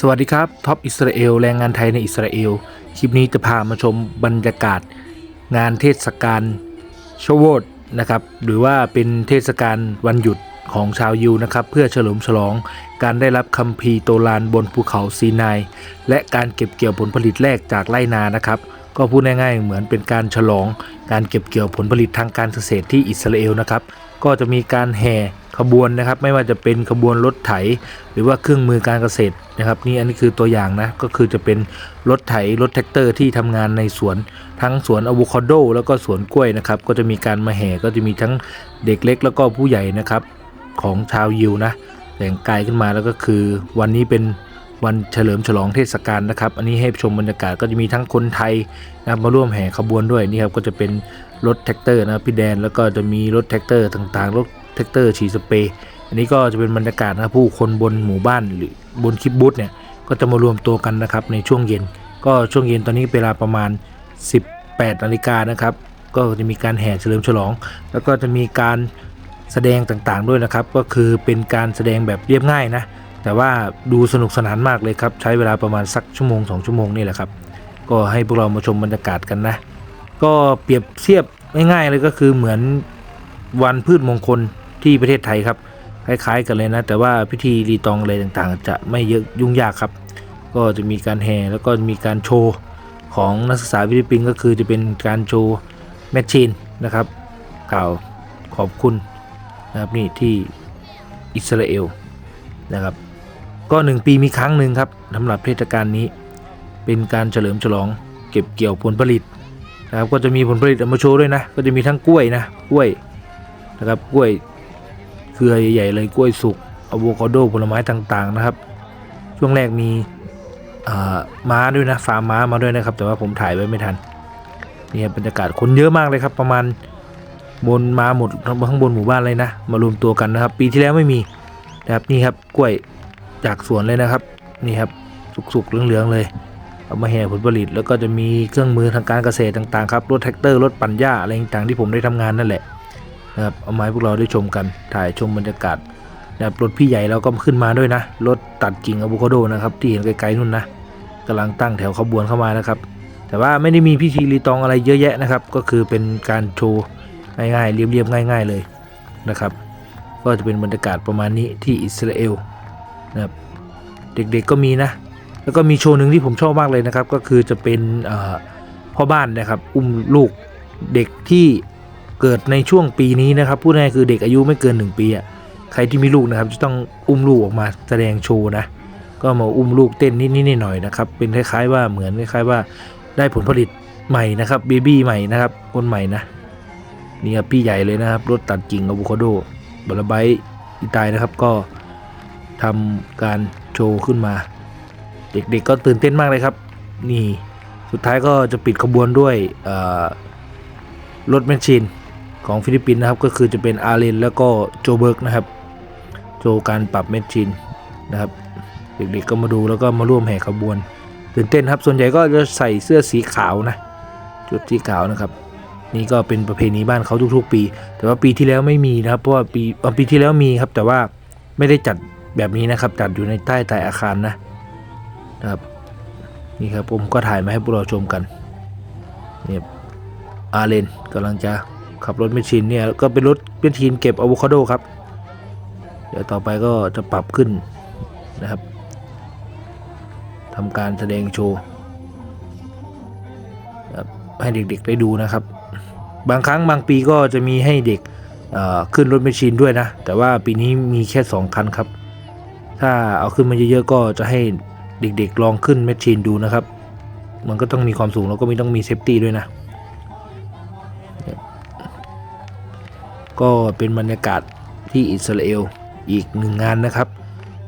สวัสดีครับท็อปอิสราเอลแรงงานไทยในอิสราเอล คลิปนี้จะพามาชมบรรยากาศงานเทศกาลชวดนะครับหรือว่าเป็นเทศกาลวันหยุดของชาวยิวนะครับเพื่อเฉลิมฉลองการได้รับคัมภีร์โตลานบนภูเขาซีนายและการเก็บเกี่ยวผลผลิตแรกจากไร่นานะครับ ก็พูดง่ายๆ เหมือนเป็นการฉลองการเก็บเกี่ยวผลผลิตทางการเกษตรที่อิสราเอลนะครับ ก็จะมีการแห่ขบวนนะครับ ไม่ว่าจะเป็นขบวนรถไถ หรือว่าเครื่องมือการเกษตรนะครับ นี่อันนี้คือตัวอย่างนะ ก็คือจะเป็นรถไถรถแท็กเตอร์ที่ทำงานในสวนทั้งสวนอะโวคาโดแล้วก็สวนกล้วยนะครับ ก็จะมีการมาแห่ก็จะมีทั้งเด็กเล็ก แล้วก็ผู้ใหญ่นะครับของชาวยิวนะแต่งกายขึ้นมาแล้วก็คือวันนี้เป็น วันเฉลิมฉลองเทศกาลนะครับ อันนี้ให้ชมบรรยากาศก็จะมีทั้งคนไทยนะครับมาร่วมแห่ขบวนด้วยนี่ครับก็จะเป็นรถแท็กเตอร์นะพี่แดนแล้วก็จะมีรถแท็กเตอร์ต่างๆ รถแท็กเตอร์ฉีดสเปรย์อันนี้ก็จะเป็นบรรยากาศนะผู้คนบนหมู่บ้านหรือบนคลิปบูธเนี่ยก็จะมารวมตัวกันนะครับในช่วงเย็น ก็ช่วงเย็นตอนนี้เวลาประมาณ 18นาฬิกานะครับก็จะมีการแห่เฉลิมฉลอง แล้วก็จะมีการแสดงต่างๆด้วยนะครับ ก็คือเป็นการแสดงแบบเรียบง่ายนะ แต่ว่าดูสนุกสนานมากเลยครับ ใช้เวลาประมาณสักชั่วโมงสองชั่วโมงนี่แหละครับ ก็ให้พวกเรามาชมบรรยากาศกันนะ ก็เปรียบเทียบง่ายๆเลยก็คือเหมือนวันพืชมงคลที่ประเทศไทยครับ คล้ายๆกันเลยนะ แต่ว่าพิธีรีตองอะไรต่างๆ จะไม่เยอะยุ่งยากครับ ก็จะมีการแห่แล้วก็มีการโชว์ของนักศึกษาฟิลิปปินส์ก็คือจะเป็นการโชว์แมชชีนนะครับกล่าวขอบคุณนะครับนี่ที่อิสราเอลนะครับ ก็หนึ่งปีมีครั้งหนึ่งครับสำหรับเทศกาลนี้ เป็นการเฉลิมฉลองเก็บเกี่ยวผลผลิตนะครับก็จะมีผลผลิตเอามาโชว์ด้วยนะ ก็จะมีทั้งกล้วยนะกล้วยนะครับกล้วยเครือใหญ่ๆเลยกล้วยสุกอะโวคาโดผลไม้ต่างๆนะครับ ช่วงแรกมีม้าด้วยนะฟาร์มม้ามาด้วยนะครับ แต่ว่าผมถ่ายไว้ไม่ทันนี่ครับรรยากาศคนเยอะมากเลยครับ ประมาณบนมาหมดข้างบนหมู่บ้านเลยนะ มารวมตัวกันนะครับ ปีที่แล้วไม่มีนะครับนี่ครับกล้วย จากสวนเลยนะครับ นี่ครับสุกๆเหลืองๆเลยเอามาแห่ผลผลิตแล้วก็จะมีเครื่องมือทางการเกษตรต่างๆครับรถแท็กเตอร์รถปั่นหญ้าอะไรต่างๆที่ผมได้ทำงานนั่นแหละนะครับเอามาให้พวกเราได้ชมกันถ่ายชมบรรยากาศนะครับรถพี่ใหญ่เราก็ขึ้นมาด้วยนะรถตัดกิ่งอะโวคาโดนะครับที่เห็นไกลๆนู่นนะกำลังตั้งแถวขบวนเข้ามานะครับ แต่ว่าไม่ได้มีพิธีรีตองอะไรเยอะแยะนะครับ ก็คือเป็นการโชว์ง่ายๆเรียบๆง่าย ๆเลยนะครับ ก็จะเป็นบรรยากาศประมาณนี้ที่อิสราเอล นะครับเด็กๆก็มีนะ แล้วก็มีโชว์หนึ่งที่ผมชอบมากเลยนะครับ ก็คือจะเป็นพ่อบ้านนะครับ อุ้มลูกเด็กที่เกิดในช่วงปีนี้นะครับพูดง่ายคือเด็กอายุไม่เกิน 1 ปีอะใครที่มีลูกนะครับ จะต้องอุ้มลูกออกมาแสดงโชว์นะก็มาอุ้มลูกเต้นนิดๆหน่อยๆนะครับเป็นคล้ายๆว่าเหมือนคล้ายๆว่าได้ผลผลิตใหม่นะครับเบบี้ใหม่นะครับคนใหม่นะนี่ครับพี่ใหญ่เลยนะครับรถตัดกิ่งอะโวคาโดบลไบอีตายนะครับก็ ทำการโชว์ขึ้นมา เด็กๆก็ตื่นเต้นมากเลยครับ นี่สุดท้ายก็จะปิดขบวนด้วยรถแมชชีนของฟิลิปปินส์นะครับ ก็คือจะเป็นอาร์เรนแล้วก็โจเบิร์กนะครับ โชว์การปรับแมชชีนนะครับ เด็กๆก็มาดูแล้วก็มาร่วมแห่ขบวน ตื่นเต้นครับส่วนใหญ่ก็จะใส่เสื้อสีขาวนะชุดสีขาวนะครับ นี่ก็เป็นประเพณีบ้านเขาทุกๆ ปี แต่ว่าปีที่แล้วไม่มีนะครับ เพราะว่าปีอ่าปีที่แล้วมีครับแต่ว่าไม่ได้จัด แบบนี้นะครับจัดอยู่ในใต้ใต้อาคารนะนะครับนี่ครับผมก็ถ่ายมาให้พวกเราชมกันเนี่ยอาเลนกำลังจะขับรถแมชชีนเนี่ยก็เป็นรถแมชชีนเก็บอะโวคาโดครับ เดี๋ยวต่อไปก็จะปรับขึ้นนะครับทำการแสดงโชว์ให้เด็กๆได้ดูนะครับ บางครั้งบางปีก็จะมีให้เด็กขึ้นรถแมชชีนด้วยนะ แต่ว่าปีนี้มีแค่ 2 คันครับ ถ้าเอาขึ้นมาเยอะๆก็จะให้เด็กๆลองขึ้นแมชชีนดูนะครับ มันก็ต้องมีความสูงแล้วก็มีต้องมีเซฟตี้ด้วยนะเนี่ยก็เป็นบรรยากาศที่อิสราเอลอีกหนึ่งงานนะครับ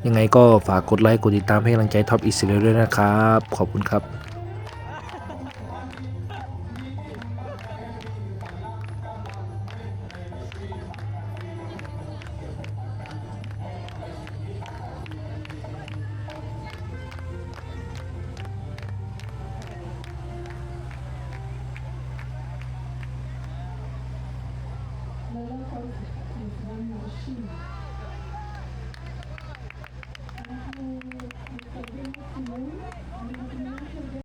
ยังไงก็ฝากกดไลค์กดติดตามให้กำลังใจท็อปอิสราเอลด้วยนะครับ ขอบคุณครับ The locals is one nation. And we, we continue to move.